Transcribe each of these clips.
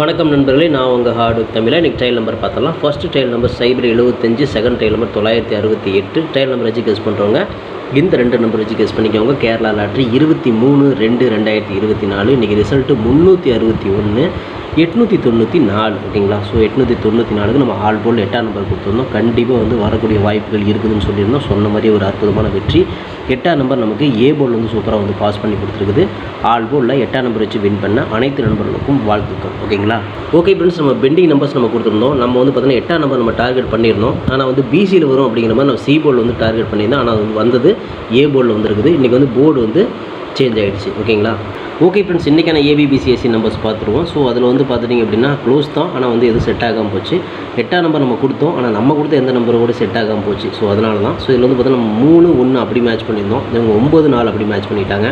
வணக்கம் நண்பர்களே நான் உங்கள் ஹார்டு தமிழாக இன்றைக்கி ட்ரையல் நம்பர் பார்த்தலாம் ஃபஸ்ட்டு ட்ரையல் நம்பர் சைபர் எழுபத்தஞ்சு செகண்ட் ட்ரையல் நம்பர் தொள்ளாயிரத்தி அறுபத்தி எட்டு. ட்ரையல் நம்பர் வச்சு கெஸ் பண்ணுறவங்க இந்த ரெண்டு நம்பர் வச்சு கெஸ் பண்ணிக்கோங்க. கேரளா லாட்ரி இருபத்தி மூணு ரெண்டு ரெண்டாயிரத்தி இருபத்தி நாலு. இன்றைக்கி ரிசல்ட்டு முந்நூற்றி அறுபத்தி ஒன்று எட்நூற்றி தொண்ணூற்றி நாலு ஓகேங்களா? ஸோ எட்நூற்றி தொண்ணூற்றி நாலுக்கு நம்ம ஆல் போல் எட்டாம் நம்பர் கொடுத்துருந்தோம். கண்டிப்பாக வந்து வரக்கூடிய வாய்ப்புகள் இருக்குதுன்னு சொல்லியிருந்தோம். சொன்ன மாதிரி ஒரு அற்புதமான வெற்றி. எட்டாம் நம்பர் நமக்கு ஏ போல் வந்து சூப்பராக வந்து பாஸ் பண்ணி கொடுத்துருக்குது. ஆல் போலில் எட்டாம் நம்பர் வச்சு வின் பண்ண அனைத்து நண்பர்களுக்கும் வாழ்த்துக்கள் ஓகேங்களா? ஓகே ஃப்ரெண்ட்ஸ் நம்ம பெண்டிங் நம்பர்ஸ் நம்ம கொடுத்துருந்தோம். நம்ம வந்து பார்த்தீங்கன்னா எட்டாம் நம்பர் நம்ம டார்கெட் பண்ணியிருந்தோம். ஆனால் வந்து பிசியில் வரும் அப்படிங்கிற மாதிரி நம்ம சி போர்டில் வந்து டார்கெட் பண்ணியிருந்தோம். ஆனால் அது வந்தது ஏ போர்டில் வந்துருக்குது. இன்றைக்கி வந்து போர்டு வந்து சேஞ்ச் ஆகிடுச்சு ஓகேங்களா? ஓகே ஃப்ரெண்ட்ஸ் இன்றைக்கான ஏபிபிசிஎஸ்சி நம்பர்ஸ் பார்த்துருவோம். ஸோ அதில் வந்து பார்த்துட்டிங்க அப்படின்னா க்ளோஸ் தான். ஆனால் வந்து எதுவும் செட் ஆகாமல் போச்சு. எட்டாம் நம்பர் நம்ம கொடுத்தோம். ஆனால் நம்ம கொடுத்த எந்த நம்பர் கூட செட் ஆகாமல் போச்சு. ஸோ அதனால தான். ஸோ இதில் வந்து பார்த்தீங்கன்னா மூணு ஒன்று அப்படி மேட்ச் பண்ணியிருந்தோம். இவங்க ஒம்பது நாள் அப்படி மேட்ச் பண்ணிட்டாங்க.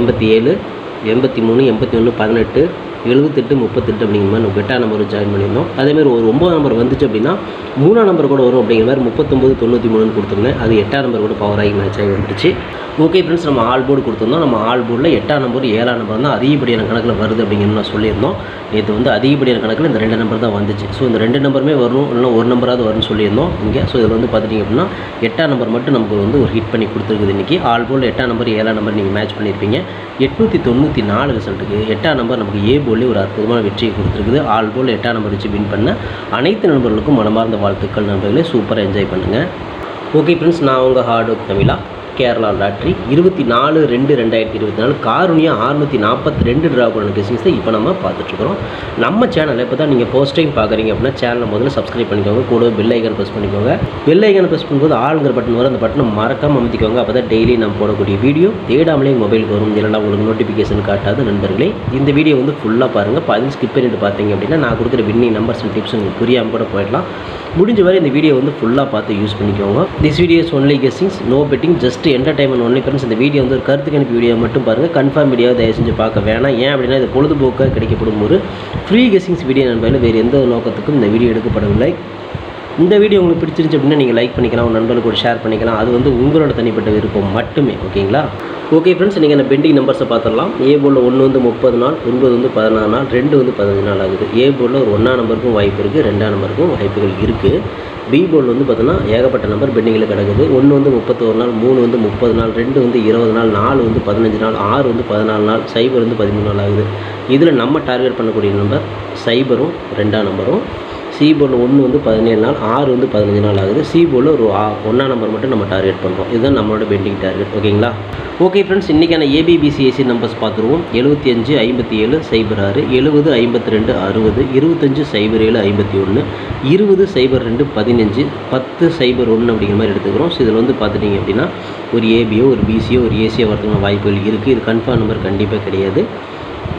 எண்பத்தி ஏழு எண்பத்தி மூணு எண்பத்தி ஒன்று பதினெட்டு எழுபத்தெட்டு முப்பத்தெட்டு அப்படிங்கிற மாதிரி நம்ம எட்டாம் நம்பர் ஜாயின் பண்ணியிருந்தோம். அதேமாதிரி ஒரு ஒம்பது நம்பர் வந்துச்சு அப்படின்னா மூணாம் நம்பர் கூட வரும் அப்படிங்கிற மாதிரி முப்பத்தொம்பது தொண்ணூற்றி மூணுன்னு கொடுத்துருந்தேன் அது எட்டாம் நம்பர் கூட பவர் ஆகி மேட்ச் ஆகி வந்துடுச்சு. ஓகே ஃப்ரெண்ட்ஸ் நம்ம ஆல் போர்டு கொடுத்துருந்தோம். நம்ம ஆல் போர்டில் எட்டாம் நம்பர் ஏழாம் நம்பர் தான் அதிகப்படியான கணக்கில் வருது அப்படிங்கிறது நான் சொல்லியிருந்தோம். நேற்று வந்து அதிகப்படியான கணக்கில் இந்த ரெண்டு நம்பர் தான் வந்துச்சு. ஸோ இந்த ரெண்டு நம்பருமே வரும் இல்லைனா ஒரு நம்பராவது வரும்னு சொல்லியிருந்தோம். இங்கே ஸோ இதில் வந்து பார்த்துட்டிங்க அப்படின்னா எட்டாம் நம்பர் மட்டும் நமக்கு வந்து ஒரு ஹிட் பண்ணி கொடுத்துருக்குது இன்றைக்கி ஆல் போர்டில் எட்டாம் நம்பர் ஏழாம் நம்பர் நீங்கள் மேட்ச் பண்ணியிருப்பீங்க எட்நூற்றி தொண்ணூற்றி நாலு ரிசல்ட்டுக்கு எட்டாம் நம்பர் நமக்கு ஏ போர்டில் ஒரு அற்புதமான வெற்றியை கொடுத்துருக்குது. ஆல் போல் எட்டாம் நம்பர் வச்சு வின் பண்ண அனைத்து நண்பர்களுக்கும் மனமார்ந்த வாழ்த்துக்கள் நண்பர்களே. சூப்பராக என்ஜாய் பண்ணுங்கள் ஓகே ஃப்ரெண்ட்ஸ் நான் உங்கள் ஹார்ட் ஒர்க் தமிழா. கேரளா லாட்ரி. இருபத்தி நாலு ரெண்டு ரெண்டாயிரத்தி இருபத்தி நாலு காருணியா அறுநூற்றி நாற்பத்தி ரெண்டு ட்ரா பண்ண கெஸிங்ஸை இப்போ நம்ம பார்த்துட்ருக்குறோம். நம்ம சேனலில் இப்போ தான் நீங்கள் ஃபர்ஸ்ட் டைம் பார்க்குறீங்க அப்படின்னா சேனலை முதல்ல சப்ஸ்கிரைப் பண்ணிக்கோங்க. கூட பெல் ஐக்கன் ப்ரெஸ் பண்ணிக்கோங்க. பெல் ஐக்கன் ப்ரெஸ் பண்ணும்போது ஆளுங்கிற பட்டன் வரும். அந்த பட்டனை மறக்காமல் அமைத்திக்கோங்க. அப்போ தான் டெய்லி நம்ம போடக்கூடிய வீடியோ தேடாமலே மொபைலுக்கு வரும். இல்லைனா உங்களுக்கு நோட்டிஃபிகேஷன் காட்டாத நண்பர்களே. இந்த வீடியோ வந்து ஃபுல்லாக பாருங்கள் பாதி ஸ்கிப் பண்ணிட்டு பார்த்தீங்க அப்படின்னா நான் கொடுக்குற வின்னிங் நம்பர்ஸ் அண்ட் டிப்ஸ் உங்களுக்கு புரியாமல் கூட போயிடலாம். முடிஞ்ச வரை இந்த வீடியோ வந்து ஃபுல்லாக பார்த்து யூஸ் பண்ணிக்கோங்க. This videos only guessings no betting just entertainment only friends இந்த வீடியோ வந்து ஒரு கருத்து கணிப்பு வீடியோ மட்டும் பாருங்கள் கன்ஃபார்ம் வீடியோ தயவு செஞ்சு பார்க்க வேணாம். ஏன் அப்படின்னா இது பொழுதுபோக்காக கிடைக்கப்படும் ஒரு ஃப்ரீ கெஸிங்ஸ் வீடியோ நண்பர்கள் வேறு எந்த ஒரு நோக்கத்துக்கும் இந்த வீடியோ எடுக்கப்படவில்லை. இந்த வீடியோ உங்களுக்கு பிடிச்சிருந்துச்சு அப்படின்னா நீங்கள் லைக் பண்ணிக்கலாம் உங்கள் நண்பர்களுக்கு கூட ஷேர் பண்ணிக்கலாம். அது வந்து உங்களோட தனிப்பட்ட விருப்பம் மட்டுமே ஓகேங்களா? ஓகே ஃப்ரெண்ட்ஸ் நீங்கள் அந்த பெண்டிங் நம்பர்ஸை பார்த்துடலாம். ஏ போர்டில் ஒன்று வந்து முப்பது நாள் ஒன்பது வந்து பதினாறு நாள் ரெண்டு வந்து பதினஞ்சு நாள் ஆகுது. ஏ போர்டில் ஒரு ஒன்றாம் நம்பருக்கும் வாய்ப்பு இருக்குது ரெண்டாம் நம்பருக்கும் வாய்ப்புகள் இருக்குது பி போர்டில் வந்து பார்த்தோன்னா ஏகப்பட்ட நம்பர் பெண்டிங்கில் கிடக்குது. ஒன்று வந்து முப்பத்தோரு நாள் மூணு வந்து முப்பது நாள் ரெண்டு வந்து இருபது நாள் நாலு வந்து பதினஞ்சு நாள் ஆறு வந்து பதினாலு நாள் சைபர் வந்து பதிமூணு நாள் ஆகுது. இதில் நம்ம டார்கெட் பண்ணக்கூடிய நம்பர் சைபரும் ரெண்டாம் நம்பரும் சி ஒன்று வந்து பதினேழு நாள் ஆறு வந்து பதினஞ்சு நாள் ஆகுது. சி போர்டில் ஒரு ஒன்றாம் நம்பர் மட்டும் நம்ம டார்கெட் பண்ணுறோம் இதுதான் நம்மளோட பெண்டிங் டார்கெட் ஓகேங்களா? ஓகே ஃப்ரெண்ட்ஸ் இன்றைக்கான ஏபிபிசிஎஸ்சி நம்பர்ஸ் பார்த்துருவோம். எழுபத்தி அஞ்சு ஐம்பத்தி ஏழு சைபர் ஆறு எழுபது ஐம்பத்தி ரெண்டு அறுபது இருபத்தஞ்சு சைபர் ஏழு ஐம்பத்தி ஒன்று இருபது சைபர் ரெண்டு பதினஞ்சு பத்து சைபர் ஒன்று அப்படிங்கிற மாதிரி எடுத்துக்கிறோம். ஸோ இதில் வந்து பார்த்துட்டிங்க அப்படின்னா ஒரு ஏபியோ ஒரு பிசியோ ஒரு ஏசியோ வரதுக்கான வாய்ப்புகள் இருக்குது இது கன்ஃபார்ம் நம்பர் கண்டிப்பாக கிடையாது.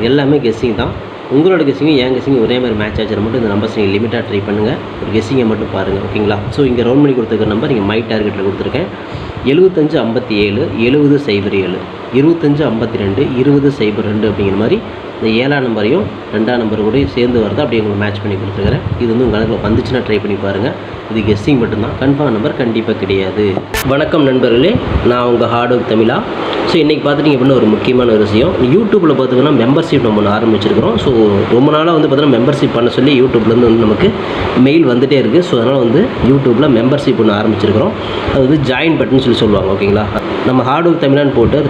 எல்லாமே கெஸ்ஸிங் தான். உங்களோட கெஸ்ஸிங்கும் என் கெஸ்ஸிங் ஒரே மாதிரி மேட்ச் ஆச்சு? மட்டும் இந்த நம்பர்ஸ் நீங்கள் லிமிட்டாக ட்ரை பண்ணுங்கள் ஒரு கெஸ்ஸிங்கை மட்டும் பாருங்கள் ஓகேங்களா ஸோ இங்கே ரவுண்ட் பண்ணி கொடுத்துருக்க நம்பர் நீங்கள் மை டார்கெட்டில் கொடுத்துருக்கேன். எழுபத்தஞ்சு ஐம்பத்தி ஏழு எழுபது சைபர் ஏழு. இருபத்தஞ்சு ஐம்பத்தி ரெண்டு இருபது சைபர் ரெண்டு அப்படிங்கிற மாதிரி இந்த ஏழாம் நம்பரையும் ரெண்டாம் நம்பர் கூட சேர்ந்து வரதான் அப்படி உங்களுக்கு மேட்ச் பண்ணி கொடுத்துருக்கிறேன். இது வந்து உங்கள் கணக்கில் வந்துச்சுன்னா ட்ரை பண்ணி பாருங்கள் இது கெஸ்ஸிங் மட்டும்தான். கன்ஃபார்ம் நம்பர் கண்டிப்பாக கிடையாது. வணக்கம் நண்பர்களே நான் உங்கள் ஹார்ட் ஒர்க் தமிழா. ஸோ இன்றைக்கி பார்த்துட்டிங்க அப்படின்னா ஒரு முக்கியமான ஒரு விஷயம். யூடியூப்பில் பார்த்திங்கன்னா மெம்பர்ஷிப் நம்ம ஒன்று ஆரம்பிச்சிருக்கிறோம். ஸோ ரொம்ப நாளாக வந்து பார்த்தீங்கன்னா மெம்பர்ஷிப் பண்ண சொல்லி யூடியூப்லேருந்து வந்து நமக்கு மெயில் வந்துகிட்டே இருக்குது ஸோ அதனால் வந்து யூடியூப்பில் மெம்பர்ஷிப் ஒன்று ஆரம்பிச்சிருக்கிறோம். அது வந்து ஜாயின் பட்டன் சொல்லி சொல்லுவாங்க ஓகேங்களா நம்ம ஹார்ட் ஒர்க் தமிழான்னு போட்டு அது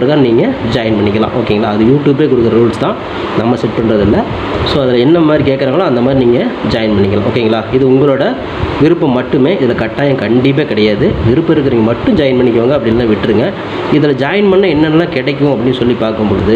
பிரகாரம் நீங்கள் ஜாயின் பண்ணிக்கலாம். ஓகேங்களா அது யூடியூப்பே கொடுக்குற ரூல்ஸ் தான். நம்ம செட் பண்ணுறதில்ல ஸோ அதில் என்ன மாதிரி கேட்குறாங்களோ அந்த மாதிரி நீங்கள் ஜாயின் பண்ணிக்கலாம். ஓகேங்களா இது உங்களோட விருப்பம் மட்டுமே. இதில் கட்டாயம் கண்டிப்பாக கிடையாது. விருப்பம் இருக்கிறவங்க மட்டும் ஜாயின் பண்ணிக்கோங்க அப்படின்னா விட்டுருங்க. இதில் ஜாயின் பண்ண என்னென்னலாம் கிடைக்கும் அப்படின்னு சொல்லி பார்க்கும்பொழுது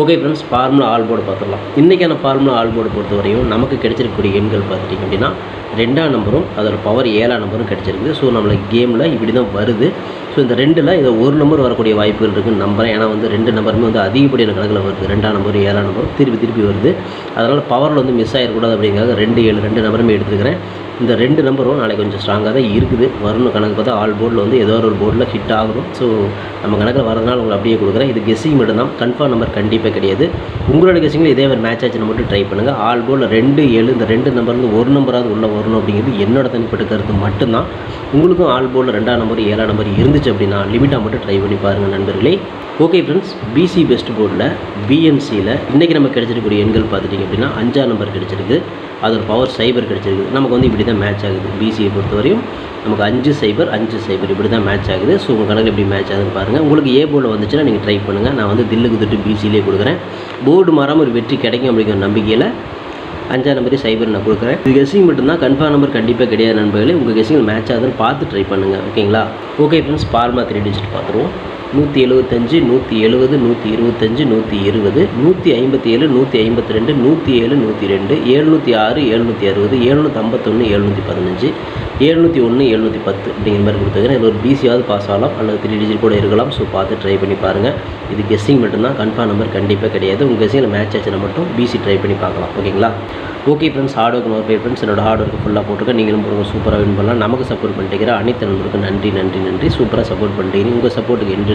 Okay friends formula all board பார்த்துடலாம். இன்றைக்கான ஃபார்முலா ஆல் போர்டு பொறுத்த வரையும் நமக்கு கிடைச்சிருக்கக்கூடிய எண்கள் பார்த்துட்டிங்க அப்படின்னா ரெண்டாம் நம்பரும் அதோட பவர் ஏழாம் நம்பரும் கிடைச்சிருக்குது. ஸோ நம்மளுக்கு கேமில் இப்படி தான் வருது. ஸோ இந்த ரெண்டில் இதை ஒரு நம்பர் வரக்கூடிய வாய்ப்புகள் இருக்குன்னு நம்புகிறேன் ஏன்னா வந்து ரெண்டு நம்பருமே வந்து அதிகப்படியான கணக்கில் வருது. ரெண்டாம் நம்பர் ஏழாம் நம்பர் திருப்பி திருப்பி வருது. அதனால் பவரில் வந்து மிஸ் ஆகிடக்கூடாது அப்படிங்கிறத ரெண்டு ஏழு ரெண்டு நம்பருமே எடுத்துக்கிறேன் இந்த ரெண்டு நம்பரும் நாளைக்கு கொஞ்சம் ஸ்ட்ராங்காக தான் இருக்குது. வரணும் கணக்கு பார்த்தா ஆல் போர்டில் வந்து ஏதோ ஒரு போர்டில் ஹிட் ஆகணும் ஸோ நம்ம கணக்கில் வரதுனால உங்களுக்கு அப்படியே கொடுக்குறேன். இது கெஸ்ஸிங் மட்டும்தான் கன்ஃபார்ம் நம்பர் கண்டிப்பாக கிடையாது. உங்களோட கெஸ்ஸிங்கில் இதே மாதிரி மேட்ச் ஆச்சுன்னு மட்டும் ட்ரை பண்ணுங்கள் ஆல் போர்டில் ரெண்டு ஏழு இந்த ரெண்டு நம்பர்லேருந்து ஒரு நம்பராவது உள்ளே வரணும் அப்படிங்கிறது என்னோட தனிப்பட்ட கருத்து மட்டும்தான். உங்களுக்கும் ஆல் போர்டில் ரெண்டாம் நம்பர் ஏழாம் நம்பர் இருந்துச்சு அப்படின்னா லிமிட்டாக மட்டும் ட்ரை பண்ணி பாருங்கள் நண்பர்களே. ஓகே ஃப்ரெண்ட்ஸ் பிசி பெஸ்ட் போர்டில் பிஎம்சியில் இன்றைக்கி நமக்கு கிடச்சிருக்கக்கூடிய எண்கள் பார்த்துட்டிங்க அப்படின்னா அஞ்சாம் நம்பர் கிடைச்சிருக்கு அதோட பவர் சைபர் கிடச்சிருக்கு நமக்கு வந்து இப்படி தான் மேட்ச் ஆகுது பிசியை பொறுத்தவரையும் நமக்கு அஞ்சு சைபர் அஞ்சு சைபர் இப்படி தான் மேட்ச் ஆகுது. ஸோ உங்கள் கணக்கு எப்படி மேட்ச் ஆகுதுன்னு பாருங்கள் உங்களுக்கு ஏ போர்டில் வந்துச்சுன்னா நீங்கள் ட்ரை பண்ணுங்கள் நான் வந்து தில்லுக்கு திட்டு பிசிலே கொடுக்குறேன். போர்டு மாறாமல் ஒரு வெற்றி கிடைக்கும் அப்படிங்கிற நம்பிக்கையில் அஞ்சாம் நம்பரே சைபர் நான் கொடுக்குறேன். இது கெஸ்ஸிங் மட்டும்தான். கன்ஃபார்ம் நம்பர் கண்டிப்பாக கிடையாது நண்பர்களே. உங்கள் கெஸ்ஸிங் மேட்ச் ஆகுதுன்னு பார்த்து ட்ரை பண்ணுங்கள் ஓகேங்களா okay friends pharma three digit பார்த்துருவோம். நூற்றி எழுபத்தஞ்சு நூற்றி எழுபது நூற்றி இருபத்தஞ்சு நூற்றி இருபது நூற்றி ஐம்பத்தி ஏழு நூற்றி ஐம்பத்தி ரெண்டு நூற்றி ஏழு நூற்றி ரெண்டு எழுநூற்றி ஆறு எழுநூற்றி அறுபது எழுநூற்றி ஐம்பத்தொன்று எழுநூற்றி பதினஞ்சு எழுநூற்றி ஒன்று எழுநூற்றி பத்து அப்படிங்கிற மாதிரி கொடுத்துருக்கேன். இதில் ஒரு பிசியாவது பாஸ் ஆகலாம். அல்லது த்ரீ டிஜிட் கூட இருக்கலாம். ஸோ பார்த்து ட்ரை பண்ணி பாருங்கள் இது கெஸ்ஸிங் மட்டும்தான். கன்ஃபார்ம் நம்பர் கண்டிப்பாக கிடையாது. உங்கள் கெஸ்ஸிங்கில் மேட்ச் ஆச்சுன்னா மட்டும் பிசி ட்ரை பண்ணி பார்க்கலாம். ஓகேங்களா okay friends hard work note friends என்னோட ஹார்ட் ஒர்க் ஃபுல்லாக போட்டுருக்கேன். நீங்களும் போடுங்க. சூப்பராக வின் பண்ணலாம். நமக்கு சப்போர்ட் பண்ணிட்டு அனைத்து நண்பருக்கும் நன்றி நன்றி நன்றி. சூப்பராக சப்போர்ட் பண்ணிட்டீங்க உங்கள் சப்போர்ட்டுக்கு என்று